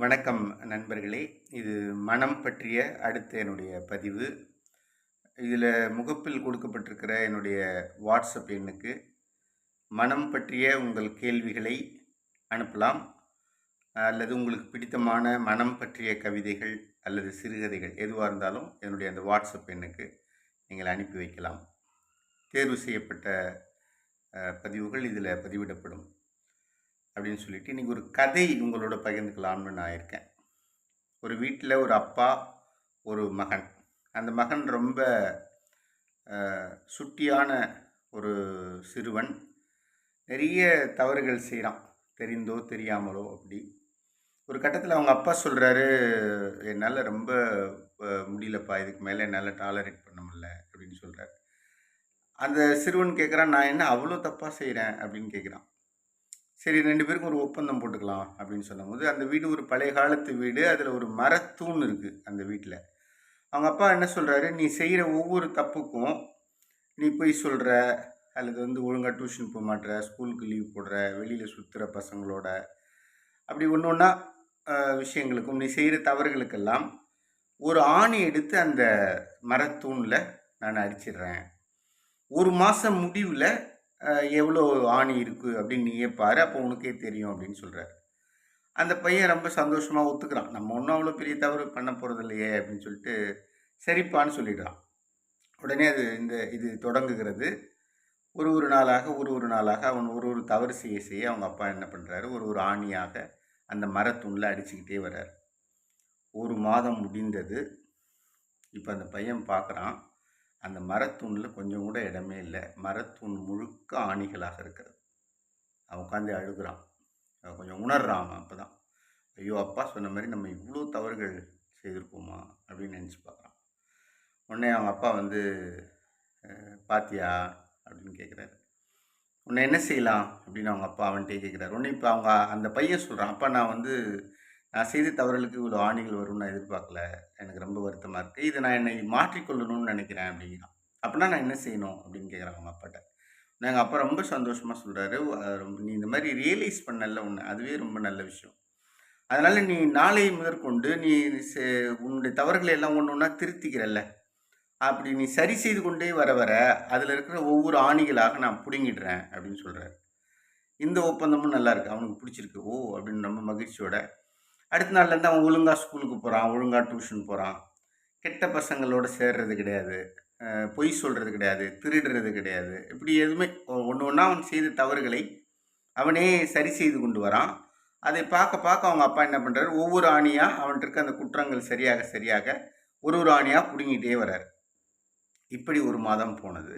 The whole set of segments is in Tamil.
வணக்கம் நண்பர்களே. இது மனம் பற்றிய அடுத்த என்னுடைய பதிவு. இதில் முகப்பில் கொடுக்கப்பட்டிருக்கிற என்னுடைய வாட்ஸ்அப் எண்ணுக்கு மனம் பற்றிய உங்கள் கேள்விகளை அனுப்பலாம். அல்லது உங்களுக்கு பிடித்தமான மனம் பற்றிய கவிதைகள் அல்லது சிறுகதைகள் எதுவாக இருந்தாலும் என்னுடைய அந்த வாட்ஸ்அப் எண்ணுக்கு நீங்கள் அனுப்பி வைக்கலாம். தேர்வு செய்யப்பட்ட பதிவுகள் இதில் பதிவிடப்படும். அப்படின்னு சொல்லிட்டு இன்றைக்கி ஒரு கதை உங்களோட பகிர்ந்துக்கலாம்னு நான் இருக்கேன். ஒரு வீட்டில் ஒரு அப்பா ஒரு மகன். அந்த மகன் ரொம்ப சுட்டியான ஒரு சிறுவன். நிறைய தவறுகள் செய்கிறான் தெரிந்தோ தெரியாமலோ அப்படி. ஒரு கட்டத்தில் அவங்க அப்பா சொல்கிறாரு என்னால் ரொம்ப முடியலப்பா. இதுக்கு மேலே என்னால் டாலரேட் பண்ண முடியல அப்படின்னு சொல்கிறாரு அந்த சிறுவன் கேட்குறான் நான் என்ன அவ்வளோ தப்பாக செய்கிறேன் அப்படின்னு கேட்குறான் சரி ரெண்டு பேருக்கும் ஒரு ஒப்பந்தம் போட்டுக்கலாம் அப்படின்னு சொல்லும்போது அந்த வீடு ஒரு பழைய காலத்து வீடு அதில் ஒரு மரத்தூண் இருக்குது அந்த வீட்டில் அவங்க அப்பா என்ன சொல்கிறாரு நீ செய்கிற ஒவ்வொரு தப்புக்கும் நீ போய் சொல்கிற அல்லது வந்து ஒழுங்காக டியூஷன் போக மாட்டுற ஸ்கூலுக்கு லீவ் போடுற வெளியில் சுற்றுற பசங்களோட அப்படி ஒன்று ஒன்றா விஷயங்களுக்கும் நீ செய்கிற தவறுகளுக்கெல்லாம் ஒரு ஆணி எடுத்து அந்த மரத்தூணில் நான் அடிச்சிடுறேன். ஒரு மாதம் முடிவில் எவ்வளோ ஆணி இருக்குது அப்படின்னு நீயே பாரு அப்போ உனக்கே தெரியும் அப்படின்னு சொல்கிறாரு அந்த பையன் ரொம்ப சந்தோஷமாக ஒத்துக்கிறான். நம்ம ஒன்றும் அவ்வளோ பெரிய தவறு பண்ண போகிறது இல்லையே அப்படின்னு சொல்லிட்டு சரிப்பான்னு சொல்லிடுறான். உடனே அது இந்த இது தொடங்குகிறது. ஒரு ஒரு நாளாக ஒரு ஒரு நாளாக அவன் ஒரு ஒரு தவறு செய்ய செய்ய அவங்க அப்பா என்ன பண்ணுறாரு ஒரு ஒரு ஆணியாக அந்த மரத்துணில் அடிச்சுக்கிட்டே வர்றார். ஒரு மாதம் முடிந்தது. இப்போ அந்த பையன் பார்க்குறான் அந்த மரத்தூணில் கொஞ்சம் கூட இடமே இல்லை. மரத்தூண் முழுக்க ஆணிகளாக இருக்கிறது. அவன் உட்காந்து அழுகுறான். அவன் கொஞ்சம் உணர்றான் அவன் அப்போ தான் ஐயோ அப்பா சொன்ன மாதிரி நம்ம இவ்வளோ தவறுகள் செய்திருப்போமா அப்படின்னு நினச்சி பார்க்குறான். உடனே அவங்க அப்பா வந்து பாத்தியா? அப்படின்னு கேட்குறாரு உன்னை என்ன செய்யலாம்? அப்படின்னு அவங்க அப்பா அவன்கிட்டே கேட்குறாரு உடனே இப்போ அவங்க அந்த பையன் சொல்கிறான் அப்பா நான் வந்து நான் செய்த தவறுகளுக்கு இவ்வளோ ஆணிகள் வரும்னு நான் எதிர்பார்க்கல. எனக்கு ரொம்ப வருத்தமாக இருக்குது இதை நான் என்னை மாற்றிக்கொள்ளணும்னு நினைக்கிறேன் அப்படிங்கிறான். அப்படின்னா நான் என்ன செய்யணும் அப்படின்னு கேட்குறாங்க அம்மா அப்பாட்ட. எங்கள் அப்பா ரொம்ப சந்தோஷமாக சொல்கிறாரு நீ இந்த மாதிரி ரியலைஸ் பண்ணல ஒன்று அதுவே ரொம்ப நல்ல விஷயம். அதனால் நீ நாளை முதற்கொண்டு நீ உன்னுடைய தவறுகளை எல்லாம் ஒன்று ஒன்றா திருத்திக்கிறல்ல. அப்படி நீ சரி செய்து கொண்டே வர வர அதில் இருக்கிற ஒவ்வொரு ஆணிகளாக நான் பிடுங்கிடுறேன் அப்படின்னு சொல்கிறாரு இந்த ஒப்பந்தமும் நல்லா இருக்குது அவனுக்கு பிடிச்சிருக்கு. ஓ அப்படின்னு ரொம்ப மகிழ்ச்சியோட அடுத்த நாள்லேருந்து அவன் ஒழுங்காக ஸ்கூலுக்கு போகிறான் ஒழுங்காக டியூஷன் போகிறான் கெட்ட பசங்களோட சேர்றது கிடையாது. பொய் சொல்கிறது கிடையாது திருடுறது கிடையாது. இப்படி எதுவுமே ஒன்று ஒன்றா அவன் செய்த தவறுகளை அவனே சரி செய்து கொண்டு வரான். அதை பார்க்க பார்க்க அவங்க அப்பா என்ன பண்ணுறாரு ஒவ்வொரு ஆணியாக அவன்கிட்ட இருக்க அந்த குற்றங்கள் சரியாக சரியாக ஒரு ஒரு ஆணியாக பிடுங்கிட்டே வர்றார் இப்படி ஒரு மாதம் போனது.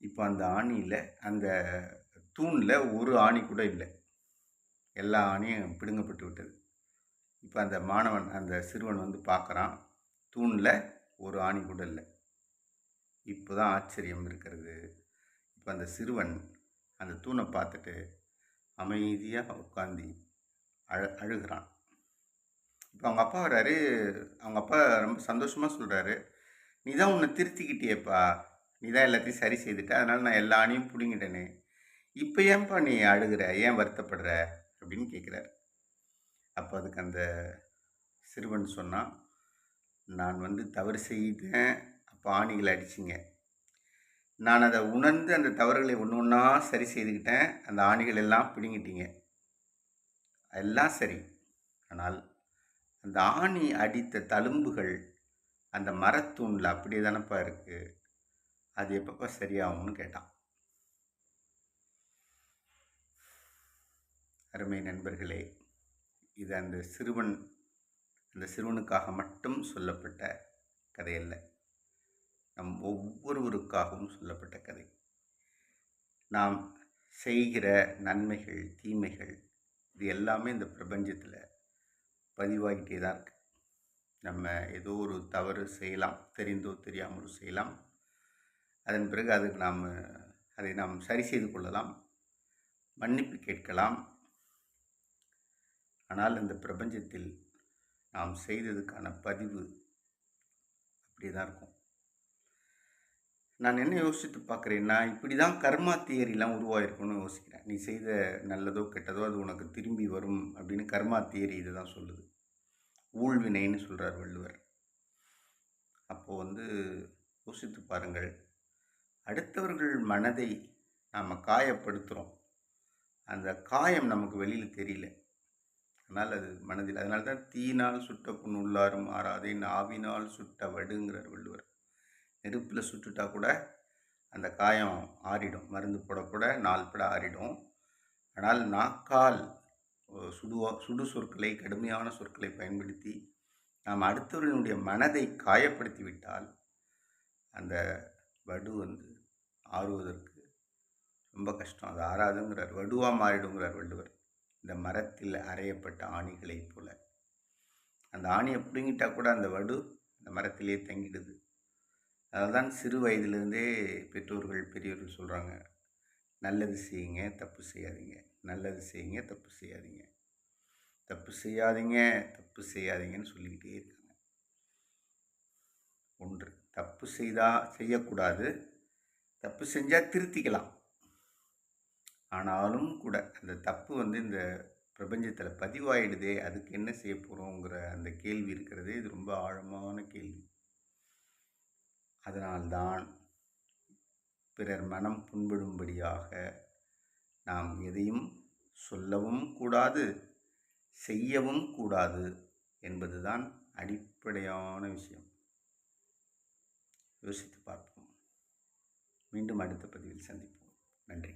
இப்போ அந்த ஆணியில் அந்த தூணில் ஒரு ஆணி கூட இல்லை. எல்லா ஆணியும் பிடுங்கப்பட்டு விட்டது. இப்போ அந்த மாணவன் அந்த சிறுவன் வந்து பார்க்குறான் தூணில் ஒரு ஆணி கூட இல்லை. இப்போ தான் ஆச்சரியம் இருக்கிறது. இப்போ அந்த சிறுவன் அந்த தூணை பார்த்துட்டு அமைதியாக உட்காந்து அழு அழுகிறான். இப்போ அவங்க அப்பா வர்றாரு. அவங்க அப்பா ரொம்ப சந்தோஷமாக சொல்கிறாரு நீ தான் உன்னை திருத்திக்கிட்டியேப்பா. நீ தான் எல்லாத்தையும் சரி செய்துட்ட. அதனால் நான் எல்லா ஆணையும் பிடுங்கிட்டேனே. இப்போ ஏன்பா நீ அழுகிற? ஏன் வருத்தப்படுற? அப்படின்னு கேட்குறார். அப்போ அதுக்கு அந்த சிறுவன் சொன்னான் நான் வந்து தவறு செய்தேன். அப்போ ஆணிகளை அடிச்சிங்க. நான் அதை உணர்ந்து அந்த தவறுகளை ஒன்று ஒன்றா சரி செய்துக்கிட்டேன். அந்த ஆணிகள் எல்லாம் பிடுங்கிட்டீங்க. எல்லாம் சரி. ஆனால் அந்த ஆணி அடித்த தழும்புகள் அந்த மரத்தூணில் அப்படியே தானப்பா இருக்குது அது எப்பப்போ சரியாகும்னு கேட்டான். அருமை நண்பர்களே இது அந்த சிறுவன் அந்த சிறுவனுக்காக மட்டும் சொல்லப்பட்ட கதையல்ல நம் ஒவ்வொருவருக்காகவும் சொல்லப்பட்ட கதை. நாம் செய்கிற நன்மைகள் தீமைகள் இது எல்லாமே இந்த பிரபஞ்சத்தில் பதிவாகிட்டே தான் இருக்கு. நம்ம ஏதோ ஒரு தவறு செய்யலாம் தெரிந்தோ தெரியாமலோ செய்யலாம். அதன் பிறகு அதுக்கு நாம் அதை நாம் சரி செய்து கொள்ளலாம் மன்னிப்பு கேட்கலாம். ஆனால் இந்த பிரபஞ்சத்தில் நாம் செய்ததுக்கான பதிவு அப்படி தான் இருக்கும். நான் என்ன யோசித்து பார்க்குறேன்னா இப்படி தான் கர்மா தியரிலாம் உருவாயிருக்கும்னு யோசிக்கிறேன். நீ செய்த நல்லதோ கெட்டதோ அது உனக்கு திரும்பி வரும் அப்படின்னு கர்மா தியரி இதை தான் சொல்லுது. ஊழ்வினைன்னு சொல்கிறார் வள்ளுவர். அப்போது வந்து யோசித்து பாருங்கள் அடுத்தவர்கள் மனதை நாம் காயப்படுத்துகிறோம் அந்த காயம் நமக்கு வெளியில் தெரியல. அதனால் அது மனதில். அதனால தான் தீனால் சுட்ட புண் உள்ளாரும் ஆறாதே நாவினால் சுட்ட வடுங்கிறார் வள்ளுவர். நெருப்பில் சுட்டுட்டா கூட அந்த காயம் ஆறிடும் மருந்து போட கூட நாள் பட ஆறிடும். ஆனால் நாக்கால் சுடுவா சுடு சொற்களை கடுமையான சொற்களை பயன்படுத்தி நாம் அடுத்தவர்களுடைய மனதை காயப்படுத்தி விட்டால் அந்த வடு வந்து ஆறுவதற்கு ரொம்ப கஷ்டம். அது ஆறாதுங்கிறார் வடுவாக மாறிடுங்கிறார் வள்ளுவர். இந்த மரத்தில் அறையப்பட்ட ஆணிகளைப் போல. அந்த ஆணியை பிடுங்கிட்டா கூட அந்த வடு அந்த மரத்திலே தங்கிடுது. அதுதான் சிறு வயதிலிருந்தே பெற்றோர்கள் பெரியவர்கள் சொல்கிறாங்க நல்லது செய்யுங்க தப்பு செய்யாதீங்க. நல்லது செய்யுங்க தப்பு செய்யாதீங்க. தப்பு செய்யாதீங்க தப்பு செய்யாதீங்கன்னு சொல்லிக்கிட்டே இருக்காங்க. ஒன்று தப்பு செய்தால் செய்யக்கூடாது. தப்பு செஞ்சால் திருத்திக்கலாம். ஆனாலும் கூட அந்த தப்பு வந்து இந்த பிரபஞ்சத்தில் பதிவாயிடுதே அதுக்கு என்ன செய்ய போகிறோங்கிற அந்த கேள்வி இருக்கிறதே இது ரொம்ப ஆழமான கேள்வி. அதனால்தான் பிறர் மனம் புண்படும்படியாக நாம் எதையும் சொல்லவும் கூடாது செய்யவும் கூடாது என்பதுதான் அடிப்படையான விஷயம். யோசித்து பார்ப்போம். மீண்டும் அடுத்த பதிவில் சந்திப்போம். நன்றி.